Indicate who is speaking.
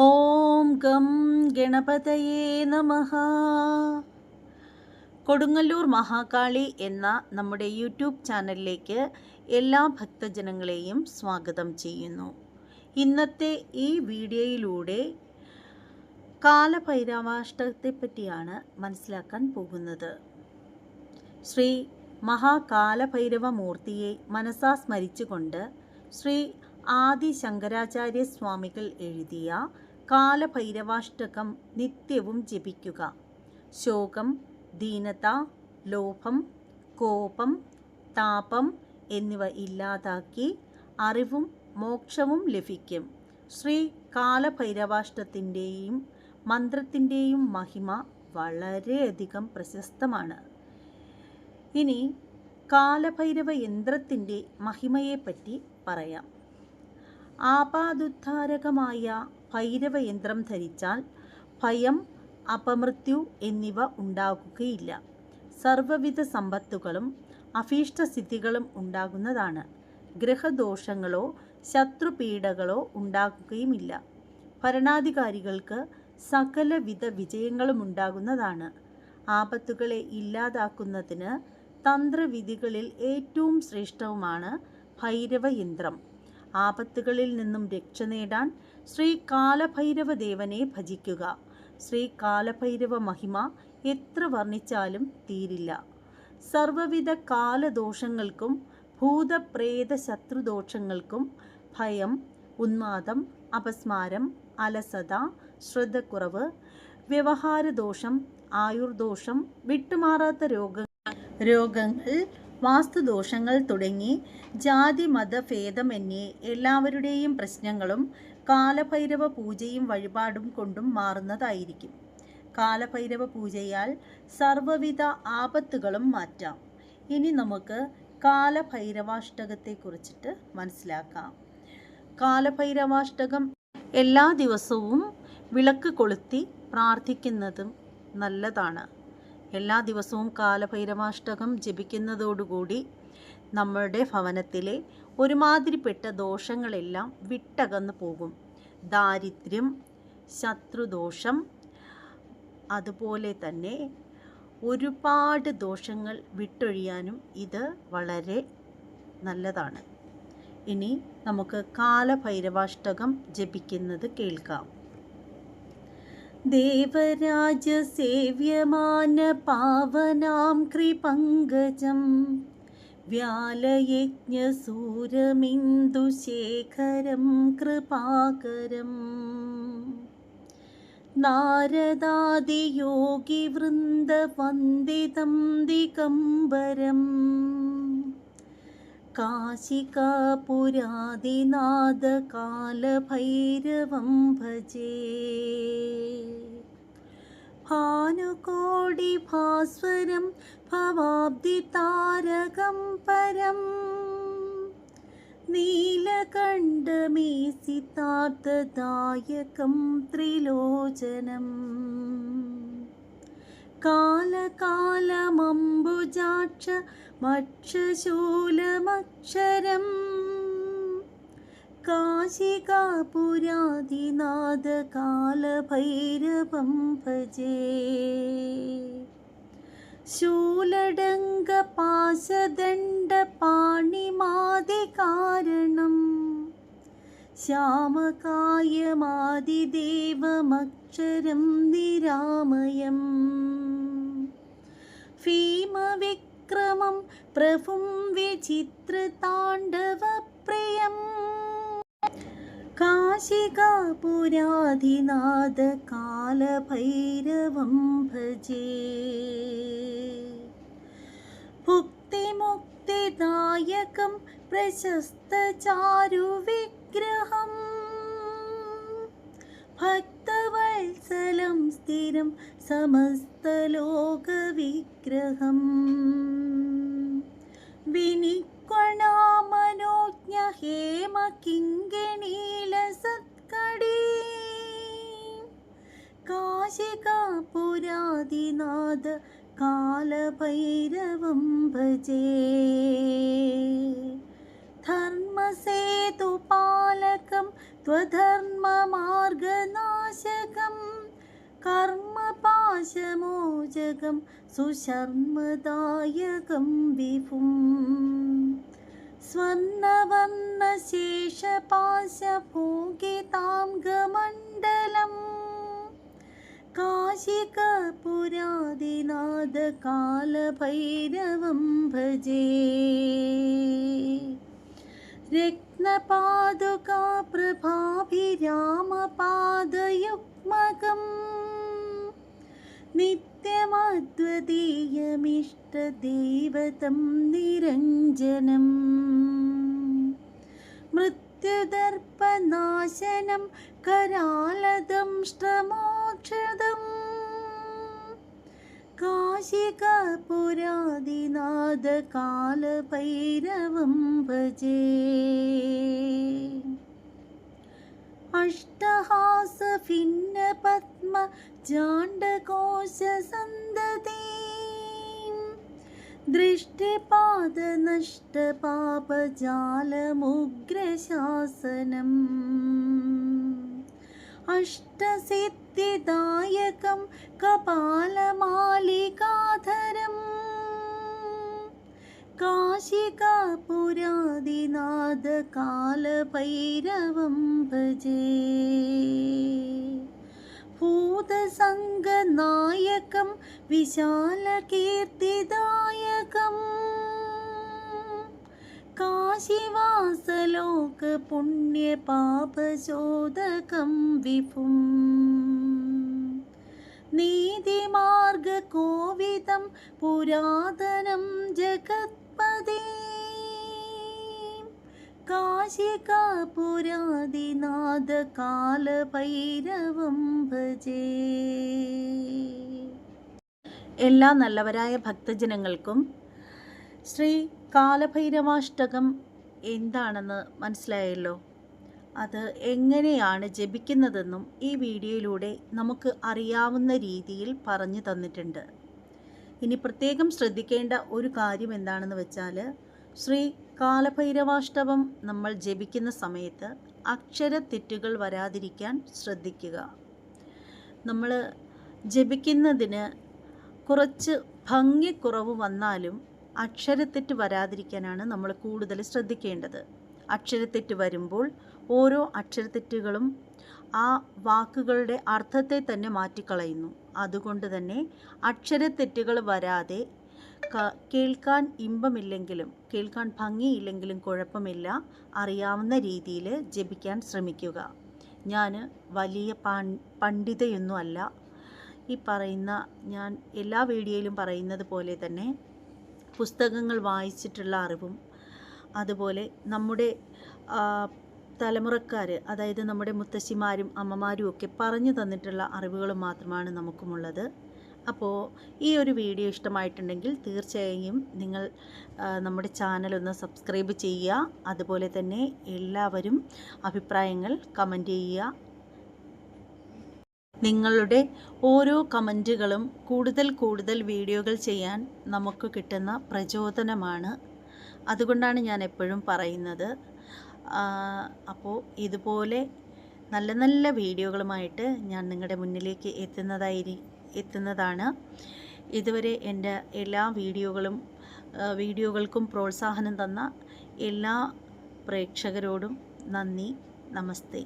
Speaker 1: ഓം gum ഗണപതയേ നമ. കൊടുങ്ങല്ലൂർ മഹാകാളി എന്ന നമ്മുടെ യൂട്യൂബ് ചാനലിലേക്ക് എല്ലാ ഭക്തജനങ്ങളെയും സ്വാഗതം ചെയ്യുന്നു. ഇന്നത്തെ ഈ വീഡിയോയിലൂടെ കാലഭൈരവാഷ്ടത്തെപ്പറ്റിയാണ് മനസ്സിലാക്കാൻ പോകുന്നത്. ശ്രീ മഹാകാലഭൈരവ മൂർത്തിയെ മനസാ സ്മരിച്ചുകൊണ്ട് ശ്രീ ആദി ശങ്കരാചാര്യ സ്വാമികൾ എഴുതിയ കാലഭൈരവാഷ്ടകം നിത്യവും ജപിക്കുക. ശോകം ദീനത ലോഭം കോപം താപം എന്നിവ ഇല്ലാതാക്കി അറിവും മോക്ഷവും ലഭിക്കും. ശ്രീ കാലഭൈരവാഷ്ടത്തിന്റെയും മന്ത്രത്തിന്റെയും മഹിമ വളരെയധികം പ്രശസ്തമാണ്. ഇനി കാലഭൈരവ യന്ത്രത്തിന്റെ മഹിമയെപ്പറ്റി പറയാം. ആപാദുദ്ധാരകമായ ഭൈരവയന്ത്രം ധരിച്ചാൽ ഭയം അപമൃത്യു എന്നിവ ഉണ്ടാകുകയില്ല. സർവവിധ സമ്പത്തുകളും അഭീഷ്ടസിദ്ധികളും ഉണ്ടാകുന്നതാണ്. ഗ്രഹദോഷങ്ങളോ ശത്രുപീഡകളോ ഉണ്ടാകുകയുമില്ല. ഭരണാധികാരികൾക്ക് സകലവിധ വിജയങ്ങളും ഉണ്ടാകുന്നതാണ്. ആപത്തുകളെ ഇല്ലാതാക്കുന്നതിന് തന്ത്രവിധികളിൽ ഏറ്റവും ശ്രേഷ്ഠവുമാണ് ഭൈരവയന്ത്രം. ആപത്തുകളിൽ നിന്നും രക്ഷ നേടാൻ ശ്രീ കാലഭൈരവ ദേവനെ ഭജിക്കുക. ശ്രീ കാലഭൈരവ മഹിമ എത്ര വർണിച്ചാലും തീരില്ല. സർവവിധ കാലദോഷങ്ങൾക്കും ഭൂതപ്രേത ശത്രുദോഷങ്ങൾക്കും ഭയം ഉന്മാദം അപസ്മാരം അലസത ശ്രദ്ധക്കുറവ് വ്യവഹാരദോഷം ആയുർദോഷം വിട്ടുമാറാത്ത രോഗങ്ങൾ രോഗങ്ങൾ വാസ്തുദോഷങ്ങൾ തുടങ്ങി ജാതി മതഭേദമന്യേ എല്ലാവരുടെയും പ്രശ്നങ്ങളും കാലഭൈരവ പൂജയും വഴിപാടും കൊണ്ടും മാറുന്നതായിരിക്കും. കാലഭൈരവ പൂജയാൽ സർവവിധ ആപത്തുകളും മാറ്റാം. ഇനി നമുക്ക് കാലഭൈരവാഷ്ടകത്തെ കുറിച്ചിട്ട് മനസ്സിലാക്കാം. കാലഭൈരവാഷ്ടകം എല്ലാ ദിവസവും വിളക്ക് കൊളുത്തി പ്രാർത്ഥിക്കുന്നതും നല്ലതാണ്. എല്ലാ ദിവസവും കാലഭൈരവാഷ്ടകം ജപിക്കുന്നതോടുകൂടി നമ്മളുടെ ഭവനത്തിലെ ഒരുമാതിരിപ്പെട്ട ദോഷങ്ങളെല്ലാം വിട്ടകന്നു പോകും. ദാരിദ്ര്യം ശത്രുദോഷം അതുപോലെ തന്നെ ഒരുപാട് ദോഷങ്ങൾ വിട്ടൊഴിയാനും ഇത് വളരെ നല്ലതാണ്. ഇനി നമുക്ക് കാലഭൈരവാഷ്ടകം ജപിക്കുന്നത് കേൾക്കാം. ദേവരാജസേവ്യമാന പാവനാം കൃപങ്കജം. വ്യാലയജ്ഞസൂരമിന്ദുശേഖരം കൃപാകരം. നാരദാദിയോഗിവൃന്ദവന്ദിതം കാശികാപുരാദിനാഥകാലഭൈരവം ഭജേ. ഭാനുകോടിഭാസ്വരം ഭവാബ്ദിതാരകം പരം. നീലകണ്ഠമേസിതാർത്ഥദായകം ത്രിലോചനം. കാലകാലമംബുജാക്ഷ മക്ഷശൂലമക്ഷരം. കാശികാപുരാതിനാഥകാലഭൈരവം ഭജേ. ശൂലഡംഗപാശദണ്ഡപാണിമാതികാരണം ശ്യാമകായമാതിദേവമക്ഷരം നിരാമയം. ഭീമവിക്രമം പ്രഭും വിചിത്രതാണ്ഡവപ്രിയം കാശികാപുരാധിനാഥകാലഭൈരവം ഭജേ. ഭുക്തിമുക്തിദായകം പ്രശസ്തചാരുവിഗ്രഹം ഭക്തവത്സലം സ്ഥിരം സമസ്തലോകവിഗ്രഹം വിനിക്കൊണാമനോജ്ഞ ഹേമ കിങ്കണീല സത്കടീ. കാശികാപുരാദിനാഥ കാലഭൈരവം ഭജേ. ധർമ്മസേതുപാലകം त्वधर्ममार्गनाशकं कर्मपाशमोचकं सुशर्मदायकं विपुं स्वर्णवर्णशेषपाशभोगितां गमण्डलम् काशिकपुरादिनादकालभैरवं भजे രത്നപാതുകാ പ്രഭാഭിരാമപാദയുഗ്മകം നിത്യമദ്വതീയമിഷ്ടദേവതം നിരഞ്ജനം. മൃത്യുദർപ്പനാശനം കരാലദംഷ്ടമോക്ഷദം കാശികപുരാദിനാഥകാലഭൈരവം ഭജേ അഷ്ടഹാസഭിന്നപത്മ ജാണ്ഡകോശസന്തതീ ദൃഷ്ടിപാദനഷ്ടപാപജാലമുഗ്രശാസനം. അഷ്ടസിദ്ധിദായകം കപാലമാലികാധരം. കാശികാപുരാദിനാഥകാലഭൈരവം ഭജേ. ഭൂതസംഗനായകം വിശാലകീർത്തിദായകം കാശിവാസലോകപുണ്യപാപശോദകം വിഭും. നീതിമാർഗകോവിദം പുരാതനം ജഗത്പദേ കാശികാപുരാദിനാഥകാലഭൈരവം ഭജേ. എല്ലാ നല്ലവരായ ഭക്തജനങ്ങൾക്കും ശ്രീ കാലഭൈരവാഷ്ടകം എന്താണെന്ന് മനസ്സിലായല്ലോ? അത് എങ്ങനെയാണ് ജപിക്കുന്നതെന്നും ഈ വീഡിയോയിലൂടെ നമുക്ക് അറിയാവുന്ന രീതിയിൽ പറഞ്ഞു തന്നിട്ടുണ്ട്. ഇനി പ്രത്യേകം ശ്രദ്ധിക്കേണ്ട ഒരു കാര്യം എന്താണെന്ന് വെച്ചാൽ ശ്രീ കാലഭൈരവാഷ്ടവം നമ്മൾ ജപിക്കുന്ന സമയത്ത് അക്ഷര തെറ്റുകൾ വരാതിരിക്കാൻ ശ്രദ്ധിക്കുക. നമ്മൾ ജപിക്കുന്നതിന് കുറച്ച് ഭംഗിക്കുറവ് വന്നാലും അക്ഷരത്തെറ്റ് വരാതിരിക്കാനാണ് നമ്മൾ കൂടുതൽ ശ്രദ്ധിക്കേണ്ടത്. അക്ഷരത്തെറ്റ് വരുമ്പോൾ ഓരോ അക്ഷരത്തെറ്റുകളും ആ വാക്കുകളുടെ അർത്ഥത്തെ തന്നെ മാറ്റിക്കളയുന്നു. അതുകൊണ്ട് തന്നെ അക്ഷരത്തെറ്റുകൾ വരാതെ കേൾക്കാൻ ഇമ്പമില്ലെങ്കിലും കേൾക്കാൻ ഭംഗിയില്ലെങ്കിലും കുഴപ്പമില്ല അറിയാവുന്ന രീതിയിൽ ജപിക്കാൻ ശ്രമിക്കുക. ഞാൻ വലിയ പണ്ഡിതയൊന്നുമല്ല. ഈ പറയുന്ന ഞാൻ എല്ലാ വീഡിയോയിലും പറയുന്നത് പോലെ തന്നെ പുസ്തകങ്ങൾ വായിച്ചിട്ടുള്ള അറിവും അതുപോലെ നമ്മുടെ തലമുറക്കാർ അതായത് നമ്മുടെ മുത്തശ്ശിമാരും അമ്മമാരും ഒക്കെ പറഞ്ഞു തന്നിട്ടുള്ള അറിവുകൾ മാത്രമാണ് നമുക്കുമുള്ളത്. അപ്പോൾ ഈ ഒരു വീഡിയോ ഇഷ്ടമായിട്ടുണ്ടെങ്കിൽ തീർച്ചയായും നിങ്ങൾ നമ്മുടെ ചാനൽ ഒന്ന് സബ്സ്ക്രൈബ് ചെയ്യുക. അതുപോലെ തന്നെ എല്ലാവരും അഭിപ്രായങ്ങൾ കമന്റ് ചെയ്യുക. നിങ്ങളുടെ ഓരോ കമന്റുകളും കൂടുതൽ കൂടുതൽ വീഡിയോകൾ ചെയ്യാൻ നമുക്ക് കിട്ടുന്ന പ്രചോദനമാണ്. അതുകൊണ്ടാണ് ഞാൻ എപ്പോഴും പറയുന്നത്. അപ്പോൾ ഇതുപോലെ നല്ല നല്ല വീഡിയോകളുമായിട്ട് ഞാൻ നിങ്ങളുടെ മുന്നിലേക്ക് എത്തുന്നതായി എത്തുന്നതാണ്. ഇതുവരെ എന്റെ എല്ലാ വീഡിയോകളും വീഡിയോകൾക്കും പ്രോത്സാഹനം തന്ന എല്ലാ പ്രേക്ഷകരോടും നന്ദി നമസ്തേ.